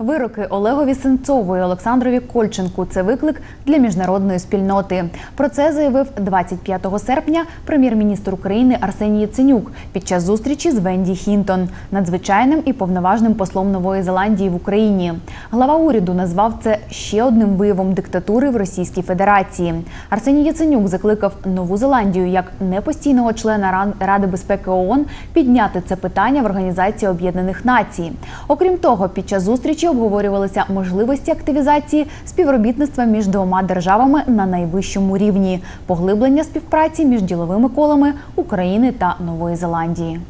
Вироки Олегові Сенцову і Олександрові Кольченку це виклик для міжнародної спільноти. Про це заявив 25 серпня прем'єр-міністр України Арсеній Яценюк під час зустрічі з Венді Хінтон, надзвичайним і повноважним послом Нової Зеландії в Україні. Глава уряду назвав це ще одним виявом диктатури в Російській Федерації. Арсеній Яценюк закликав Нову Зеландію як непостійного члена Ради безпеки ООН підняти це питання в Організації Об'єднаних Націй. Окрім того, під час зустрічі обговорювалися можливості активізації співробітництва між двома державами на найвищому рівні, поглиблення співпраці між діловими колами України та Нової Зеландії.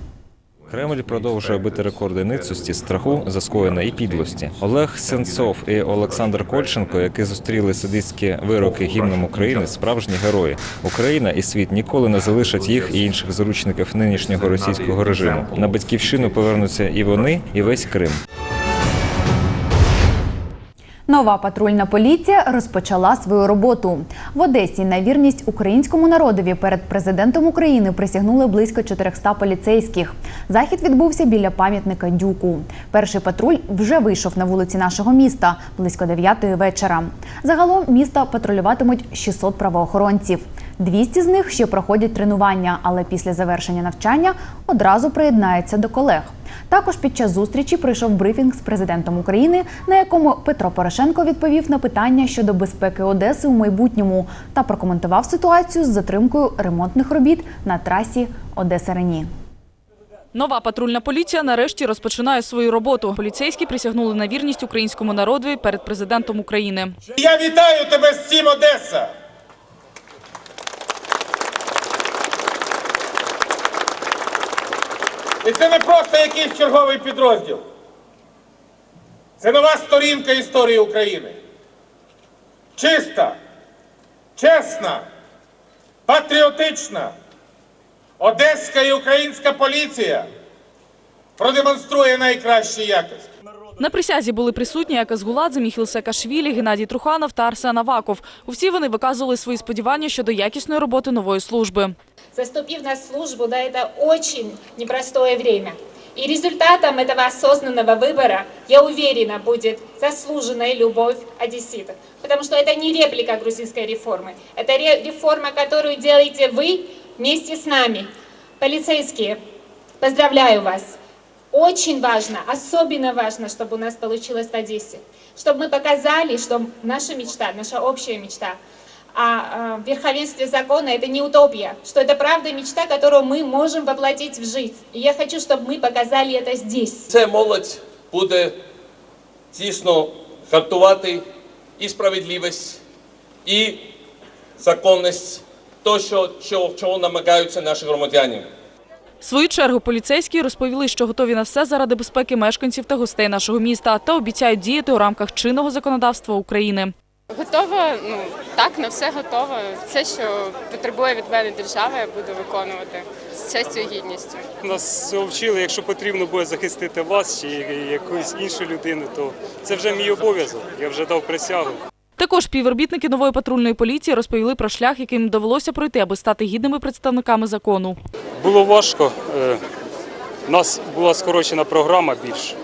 Кремль продовжує бити рекорди ницості, страху, заскоєна і підлості. Олег Сенцов і Олександр Кольченко, які зустріли садистські вироки гімном України, справжні герої. Україна і світ ніколи не залишать їх і інших заручників нинішнього російського режиму. На батьківщину повернуться і вони, і весь Крим. Нова патрульна поліція розпочала свою роботу в Одесі. На вірність українському народові перед президентом України присягнули близько 400 поліцейських. Захід відбувся біля пам'ятника Дюку. Перший патруль вже вийшов на вулиці нашого міста близько 9 вечора. Загалом міста патрулюватимуть 600 правоохоронців. 200 з них ще проходять тренування, але після завершення навчання одразу приєднаються до колег. Також під час зустрічі пройшов брифінг з президентом України, на якому Петро Порошенко відповів на питання щодо безпеки Одеси у майбутньому та прокоментував ситуацію з затримкою ремонтних робіт на трасі Одеса Рені. Нова патрульна поліція нарешті розпочинає свою роботу. Поліцейські присягнули на вірність українському народові перед президентом України. Я вітаю тебе з цим, Одеса! І це не просто якийсь черговий підрозділ. Це нова сторінка історії України. Чиста, чесна, патріотична, одеська і українська поліція продемонструє найкращі якості. На присязі були присутні Якас Гуладзе, Міхіл Саакашвілі, Геннадій Труханов та Арсен Аваков. Усі вони виказували свої сподівання щодо якісної роботи нової служби. Заступив на службу, да, это очень непростое время. И результатом этого осознанного выбора, я уверена, будет заслуженная любовь одесситов. Потому что это не реплика грузинской реформы. Это ре- реформа, которую делаете вы вместе с нами. Полицейские, поздравляю вас. Очень важно, особенно важно, чтобы у нас получилось в Одессе. Чтобы мы показали, что наша мечта, наша общая мечта о э, верховенстве закона – это не утопия, что это правда мечта, которую мы можем воплотить в жизнь. И я хочу, чтобы мы показали это здесь. Це молодь буде тісно гартувати і справедливість, і законність, то, що, що, чого намагаються наші громадяни. В свою чергу поліцейські розповіли, що готові на все заради безпеки мешканців та гостей нашого міста та обіцяють діяти у рамках чинного законодавства України. Готова, ну так, на все готова. Все, що потребує від мене держава, я буду виконувати з честю і гідністю. Нас вчили, якщо потрібно буде захистити вас чи якусь іншу людину, то це вже мій обов'язок. Я вже дав присягу. Також співробітники нової патрульної поліції розповіли про шлях, яким довелося пройти, аби стати гідними представниками закону. Було важко. е, У нас була скорочена програма більш.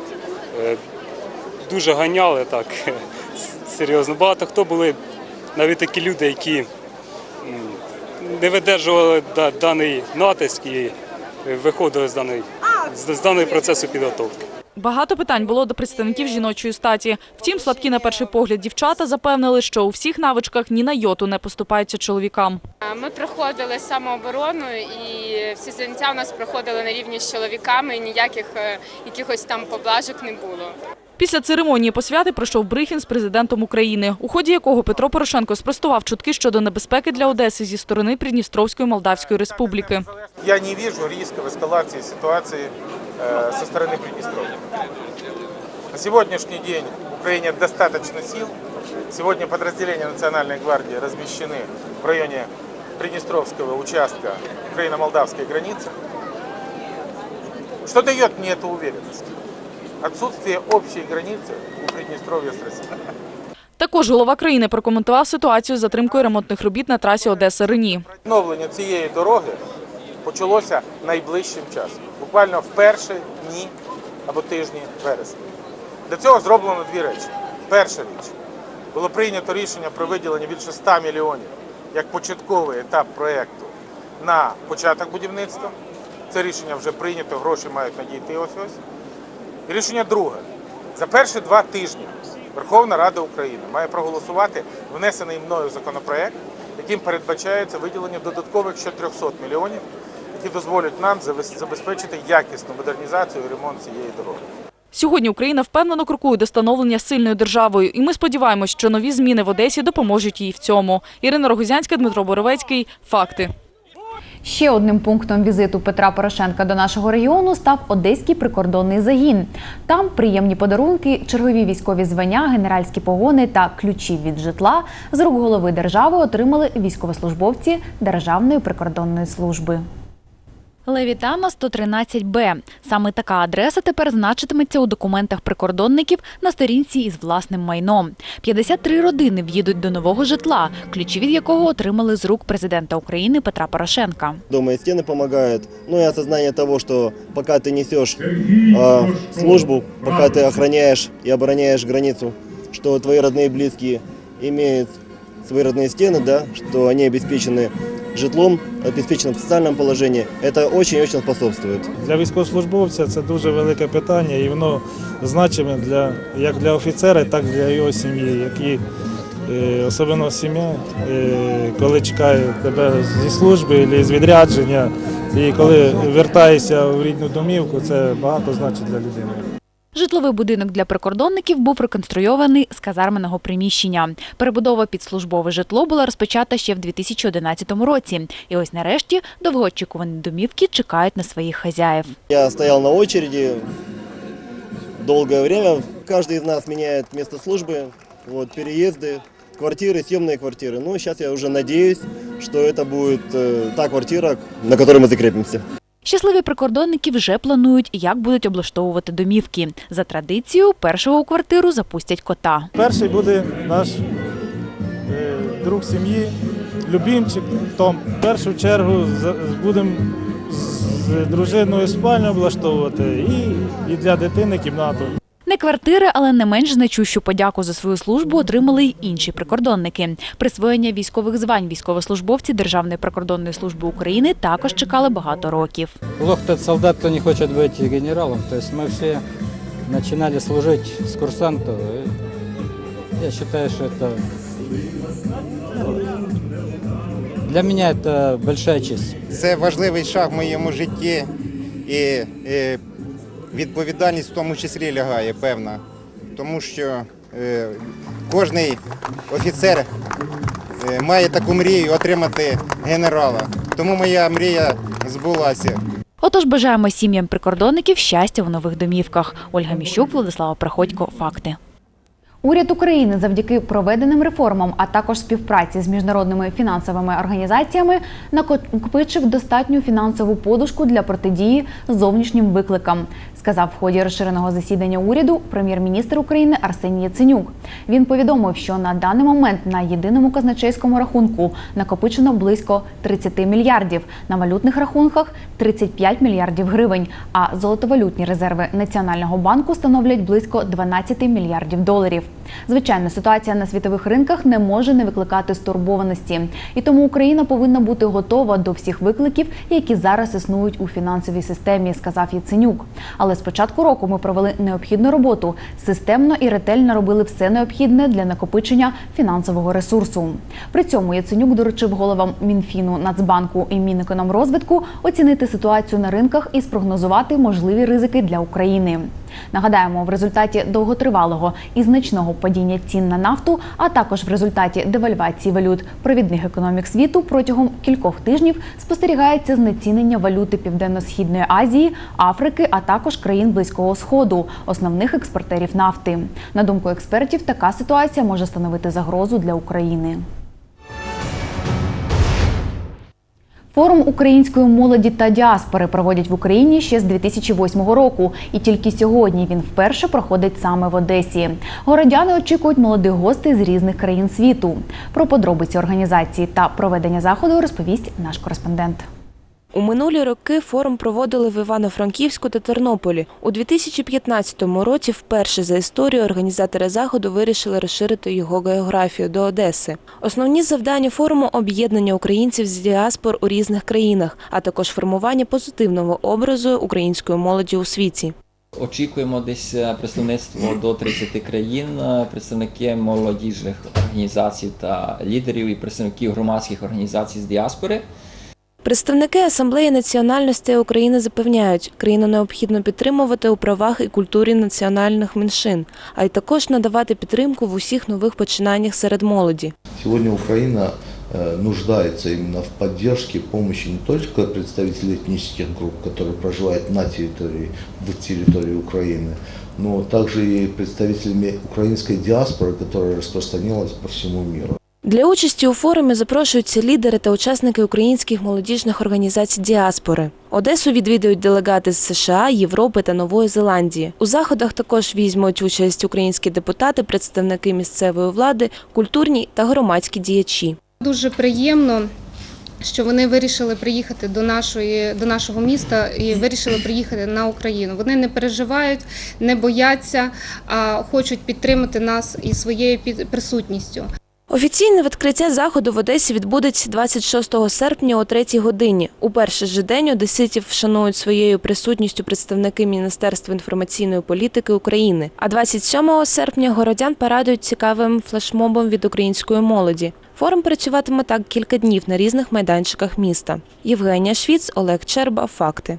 Е, Дуже ганяли так. Серйозно. Багато хто були навіть такі люди, які не видержували даний натиск і виходили з даної, з з даного процесу підготовки. Багато питань було до представників жіночої статі. Втім, сладкі на перший погляд дівчата запевнили, що у всіх навичках ні на йоту не поступаються чоловікам. Ми проходили самооборону і всі заняття у нас проходили на рівні з чоловіками, і ніяких е, якихось там поблажок не було. Після церемонії посвяти пройшов брифінг з президентом України, у ході якого Петро Порошенко спростував чутки щодо небезпеки для Одеси зі сторони Придністровської Молдавської Республіки. Я не вижу риска в эскалации ситуации э, со стороны Приднестровья. На сегодняшний день в Украине достаточно сил. Сегодня подразделения Национальной гвардии размещены в районе Приднестровского участка украино-молдавской границы. Что дает мне эту уверенность? Отсутствие общей границы у Приднестровья с Россией. Також голова країни прокоментував ситуацію з затримкою ремонтних робіт на трасі Одеса-Рені. Відновлення цієї дороги почалося найближчим часом, буквально в перші дні або тижні вересня. Для цього зроблено дві речі. Перша річ було прийнято рішення про виділення більше 100 мільйонів як початковий етап проєкту на початок будівництва. Це рішення вже прийнято, гроші мають надійти ось ось. Рішення друге. За перші два тижні Верховна Рада України має проголосувати внесений мною законопроект, яким передбачається виділення додаткових ще 300 мільйонів, які дозволять нам забезпечити якісну модернізацію і ремонт цієї дороги. Сьогодні Україна впевнено крокує до становлення сильною державою, і ми сподіваємось, що нові зміни в Одесі допоможуть їй в цьому. Ірина Рогозянська, Дмитро Боровецький. Факти. Ще одним пунктом візиту Петра Порошенка до нашого регіону став одеський прикордонний загін. Там приємні подарунки, чергові військові звання, генеральські погони та ключі від житла з рук голови держави отримали військовослужбовці Державної прикордонної служби. Левітана 113Б. Саме така адреса тепер значитиметься у документах прикордонників на сторінці із власним майном. 53 родини в'їдуть до нового житла, ключі від якого отримали з рук президента України Петра Порошенка. Дома и стены помогают. Ну и осознание того, что пока ты несешь э, службу, пока ты охраняешь и обороняешь границу, что твои родные и близкие имеют свои родные стены, да, что они обеспечены житлом, обеспечены в социальном положении, это очень-очень способствует. Для військовослужбовця це дуже велике питання, і воно значиме для як для офіцера, так і для його сім'ї, які е, особливо сім'я, е, коли чекає тебе зі служби або з відрядження, і коли вертаєшся в рідну домівку, це багато значить для людини. Житловий будинок для прикордонників був реконструйований з казарменого приміщення. Перебудова під службове житло була розпочата ще в 2011 році. І ось нарешті довгоочікувані домівки чекають на своїх хазяїв. Я стоял на очереди долгое время. Каждый из нас меняет место службы, вот, переезды, квартиры, съемные квартиры. Ну, сейчас я уже надеюсь, что это будет э, та квартира, на которой мы закрепимся. Щасливі прикордонники вже планують, як будуть облаштовувати домівки. За традицією, першого у квартиру запустять кота. Перший буде наш е, друг сім'ї, любімчик. Том в першу чергу будемо з дружиною спальню облаштовувати і, і для дитини кімнату. Не квартири, але не менш значущу подяку за свою службу отримали й інші прикордонники. Присвоєння військових звань військовослужбовці Державної прикордонної служби України також чекали багато років. Плох тот солдат, кто не хочет быть генералом. То есть мы все начинали служить с курсантов. и я считаю, что это ну, для меня это большая честь. Це важливий шаг в моєму житті і, і відповідальність в тому числі лягає певна, тому що е, кожний офіцер е, має таку мрію отримати генерала. Тому моя мрія збулася. Отож, бажаємо сім'ям прикордонників щастя в нових домівках. Ольга Міщук, Владислава Приходько. Факти. Уряд України завдяки проведеним реформам, а також співпраці з міжнародними фінансовими організаціями накопичив достатню фінансову подушку для протидії зовнішнім викликам, сказав в ході розширеного засідання уряду прем'єр-міністр України Арсеній Яценюк. Він повідомив, що на даний момент на єдиному казначейському рахунку накопичено близько 30 мільярдів, на валютних рахунках 35 мільярдів гривень. А золотовалютні резерви Національного банку становлять близько 12 мільярдів доларів. Звичайно, ситуація на світових ринках не може не викликати стурбованості, і тому Україна повинна бути готова до всіх викликів, які зараз існують у фінансовій системі, сказав Яценюк. Але з початку року ми провели необхідну роботу, системно і ретельно робили все необхідне для накопичення фінансового ресурсу. При цьому Яценюк доручив головам Мінфіну, Нацбанку і Мінекономрозвитку оцінити ситуацію на ринках і спрогнозувати можливі ризики для України. Нагадаємо, в результаті довготривалого і значного падіння цін на нафту, а також в результаті девальвації валют провідних економік світу протягом кількох тижнів спостерігається знецінення валюти Південно-східної Азії, Африки, а також країн Близького Сходу, основних експортерів нафти. На думку експертів, така ситуація може становити загрозу для України. Форум української молоді та діаспори проводять в Україні ще з 2008 року, і тільки сьогодні він вперше проходить саме в Одесі. Городяни очікують молодих гостей з різних країн світу. Про подробиці організації та проведення заходу розповість наш кореспондент. У минулі роки форум проводили в Івано-Франківську та Тернополі. У 2015 році вперше за історію організатори заходу вирішили розширити його географію до Одеси. Основні завдання форуму об'єднання українців з діаспор у різних країнах, а також формування позитивного образу української молоді у світі. Очікуємо десь е, представництво до 30 країн, е, представники молодіжних організацій та лідерів і представників громадських організацій з діаспори. Представники Асамблеї національностей України запевняють, країну необхідно підтримувати у правах і культурі національних меншин, а й також надавати підтримку в усіх нових починаннях серед молоді. Сегодня Украина э, нуждается именно в поддержке, помощи не только представителей этнических групп, которые проживают на территории, в территории Украины, но также и представителями украинской диаспоры, которая распространилась по всему миру. Для участі у форумі запрошуються лідери та учасники українських молодіжних організацій діаспори. Одесу відвідують делегати з США, Європи та Нової Зеландії. У заходах також візьмуть участь українські депутати, представники місцевої влади, культурні та громадські діячі. Дуже приємно, що вони вирішили приїхати до нашої до нашого міста і вирішили приїхати на Україну. Вони не переживають, не бояться, а хочуть підтримати нас і своєю присутністю. Офіційне відкриття заходу в Одесі відбудеться 26 серпня о 3 годині. У перший же день одеситів вшанують своєю присутністю представники Міністерства інформаційної політики України. А 27 серпня городян порадують цікавим флешмобом від української молоді. Форум працюватиме так кілька днів на різних майданчиках міста. Євгенія Швіц, Олег Черба. Факти.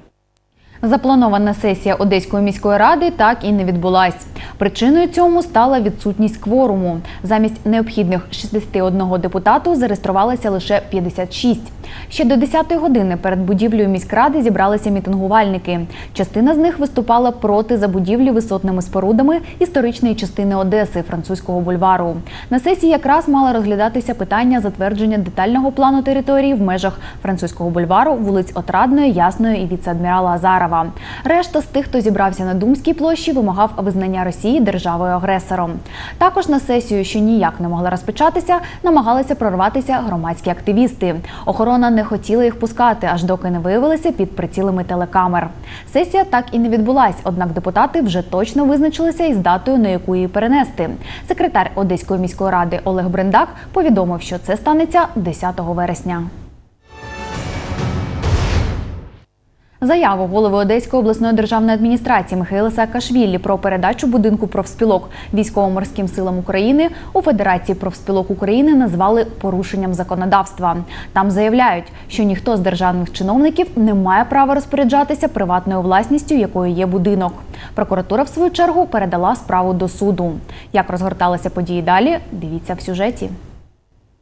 Запланована сесія Одеської міської ради так і не відбулась. Причиною цьому стала відсутність кворуму. Замість необхідних 61 депутату зареєструвалося лише 56. Ще до 10-ї години перед будівлею міськради зібралися мітингувальники. Частина з них виступала проти забудівлі висотними спорудами історичної частини Одеси французького бульвару. На сесії якраз мало розглядатися питання затвердження детального плану території в межах французького бульвару, вулиць Отрадної, Ясної і віце-адмірала Азарова. Решта з тих, хто зібрався на Думській площі, вимагав визнання Росії державою-агресором. Також на сесію, що ніяк не могла розпочатися, намагалися прорватися громадські активісти. Охорона не хотіла їх пускати, аж доки не виявилися під прицілами телекамер. Сесія так і не відбулась, однак депутати вже точно визначилися із датою, на яку її перенести. Секретар Одеської міської ради Олег Брендак повідомив, що це станеться 10 вересня. Заяву голови Одеської обласної державної адміністрації Михайла Саакашвілі про передачу будинку профспілок військово-морським силам України у Федерації профспілок України назвали порушенням законодавства. Там заявляють, що ніхто з державних чиновників не має права розпоряджатися приватною власністю, якою є будинок. Прокуратура, в свою чергу, передала справу до суду. Як розгорталися події далі? Дивіться в сюжеті.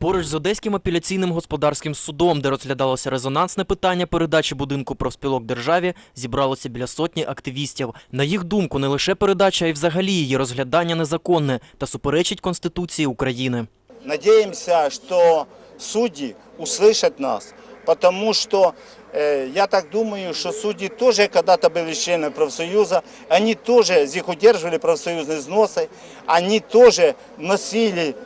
Поруч з Одеським апеляційним господарським судом, де розглядалося резонансне питання передачі будинку профспілок державі, зібралося біля сотні активістів. На їх думку, не лише передача, а й взагалі її розглядання незаконне та суперечить Конституції України. Надеемся, что судьи услышат нас, потому что э, я так думаю, что судьи тоже когда-то были членами профсоюза, они тоже, их удерживали профсоюзные взносы, они тоже носили э,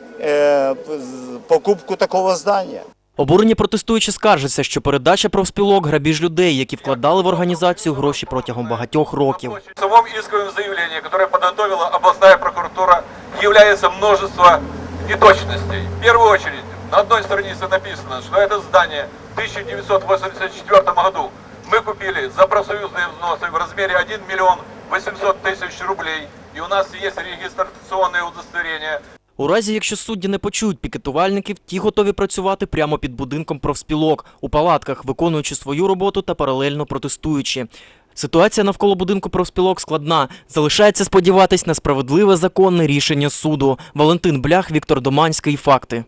покупку такого здания. Обурені протестуючі скаржаться, що передача профспілок – грабіж людей, які вкладали в організацію гроші протягом багатьох років. В самом исковом заявлении, которое подготовила областная прокуратура, является множество неточностей. В первую очередь, на одной странице написано, что это здание в 1984 году мы купили за профсоюзные взносы в размере 1 миллион 800 тысяч рублей, и у нас есть регистрационное удостоверение. У разі, якщо судді не почують пікетувальників, ті готові працювати прямо під будинком профспілок, у палатках, виконуючи свою роботу та паралельно протестуючи. Ситуація навколо будинку профспілок складна. Залишається сподіватись на справедливе законне рішення суду. Валентин Блях, Віктор Доманський. Факти.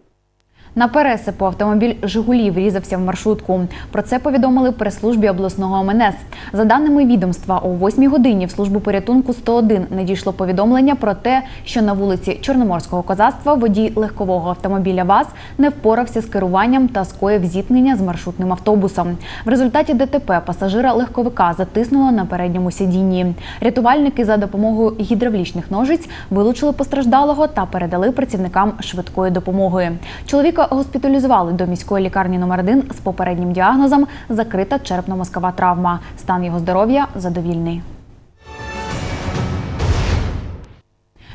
На пересипу автомобіль Жигулі врізався в маршрутку. Про це повідомили в прес-службі обласного МНС. За даними відомства, о 8 годині в службу порятунку 101 надійшло повідомлення про те, що на вулиці Чорноморського козацтва водій легкового автомобіля ВАЗ не впорався з керуванням та скоїв зіткнення з маршрутним автобусом. В результаті ДТП пасажира легковика затиснуло на передньому сидінні. Рятувальники за допомогою гідравлічних ножиць вилучили постраждалого та передали працівникам швидкої допомоги. Чоловіка госпіталізували до міської лікарні номер 1 з попереднім діагнозом закрита черепно-мозкова травма. Стан його здоров'я задовільний.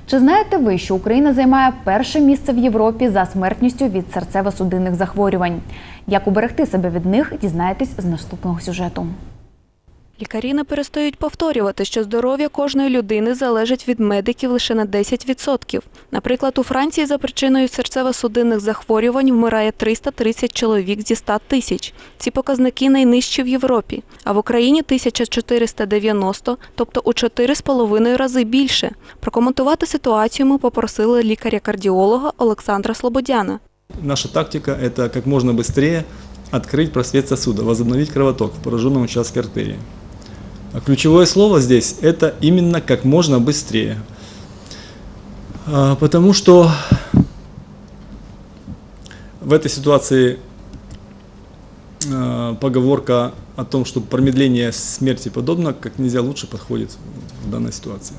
Чи знаєте ви, що Україна займає перше місце в Європі за смертністю від серцево-судинних захворювань? Як уберегти себе від них, дізнаєтесь з наступного сюжету. Лікарі не перестають повторювати, що здоров'я кожної людини залежить від медиків лише на 10%. Наприклад, у Франції за причиною серцево-судинних захворювань вмирає 330 чоловік зі 100 тисяч. Ці показники найнижчі в Європі, а в Україні 1490, тобто у 4,5 рази більше. Прокоментувати ситуацію ми попросили лікаря-кардіолога Олександра Слободяна. Наша тактика – это как можно быстрее открыть просвет сосуда, возобновить кровоток в пораженном участке артерии. А ключевое слово здесь – это именно как можно быстрее. А, Потому что в этой ситуации а, поговорка о том, что промедление смерти подобно, как нельзя лучше подходит в данной ситуации.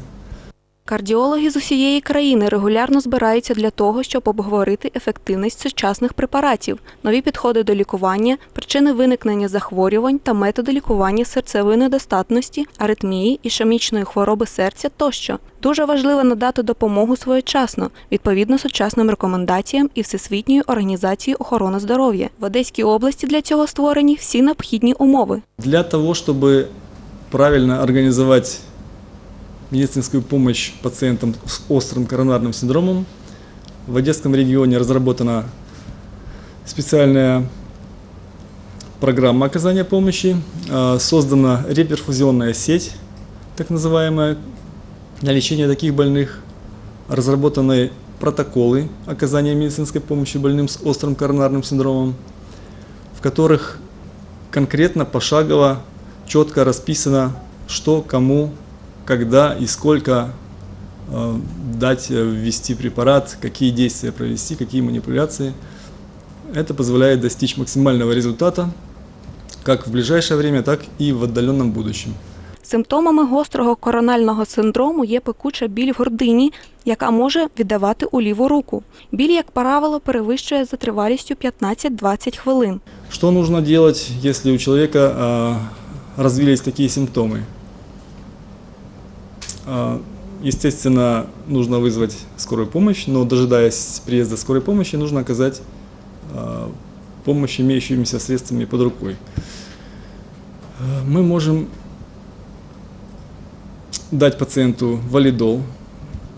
Кардіологи з усієї країни регулярно збираються для того, щоб обговорити ефективність сучасних препаратів, нові підходи до лікування, причини виникнення захворювань та методи лікування серцевої недостатності, аритмії, ішемічної хвороби серця тощо. Дуже важливо надати допомогу своєчасно, відповідно сучасним рекомендаціям і Всесвітньої організації охорони здоров'я. В Одеській області для цього створені всі необхідні умови. Для того, чтобы правильно организовать медицинскую помощь пациентам с острым коронарным синдромом, в Одесском регионе разработана специальная программа оказания помощи, а, создана реперфузионная сеть, так называемая, для лечения таких больных, разработаны протоколы оказания медицинской помощи больным с острым коронарным синдромом, в которых конкретно, пошагово, четко расписано, что, кому, когда и сколько э, дать э, ввести препарат, какие действия провести, какие манипуляции. Это позволяет достичь максимального результата как в ближайшее время, так и в отдаленном будущем. Симптомами гострого коронального синдрому є пекуча біль в грудині, яка може віддавати у ліву руку. Біль, як правило, перевищує за тривалістю 15-20 хвилин. Что нужно делать, если у человека э, развились такие симптомы? Э, Естественно, нужно вызвать скорую помощь, но дожидаясь приезда скорой помощи, нужно оказать э, помощь имеющимися средствами под рукой. Э, Мы можем дать пациенту валидол.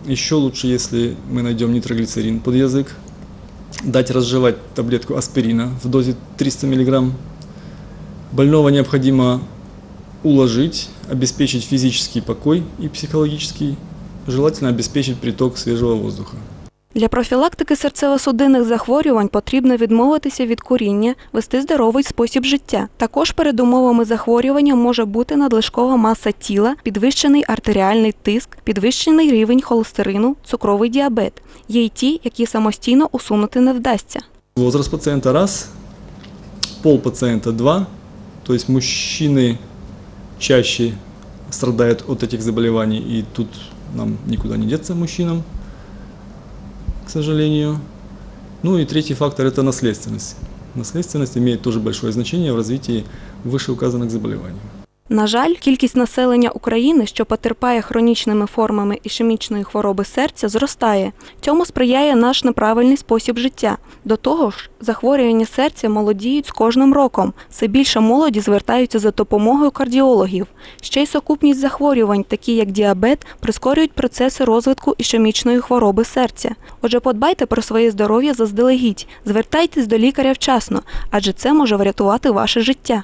Еще лучше, если мы найдем нитроглицерин под язык. Дать разжевать таблетку аспирина в дозе 300 мг. Больного необходимо уложить, обеспечить физический покой и психологический. Желательно обеспечить приток свежего воздуха. Для профілактики серцево-судинних захворювань потрібно відмовитися від куріння, вести здоровий спосіб життя. Також передумовами захворювання може бути надлишкова маса тіла, підвищений артеріальний тиск, підвищений рівень холестерину, цукровий діабет. Є й ті, які самостійно усунути не вдасться. Возраст пациента раз, пол пациента два, то есть мужчины чаще страдают от этих заболеваний, и тут нам никуда не деться мужчинам, к сожалению. Ну и третий фактор – это наследственность. Наследственность имеет тоже большое значение в развитии вышеуказанных заболеваний. На жаль, кількість населення України, що потерпає хронічними формами ішемічної хвороби серця, зростає. Цьому сприяє наш неправильний спосіб життя. До того ж, захворювання серця молодіють з кожним роком. Все більше молоді звертаються за допомогою кардіологів. Ще й сукупність захворювань, такі як діабет, прискорюють процеси розвитку ішемічної хвороби серця. Отже, подбайте про своє здоров'я заздалегідь, звертайтесь до лікаря вчасно, адже це може врятувати ваше життя.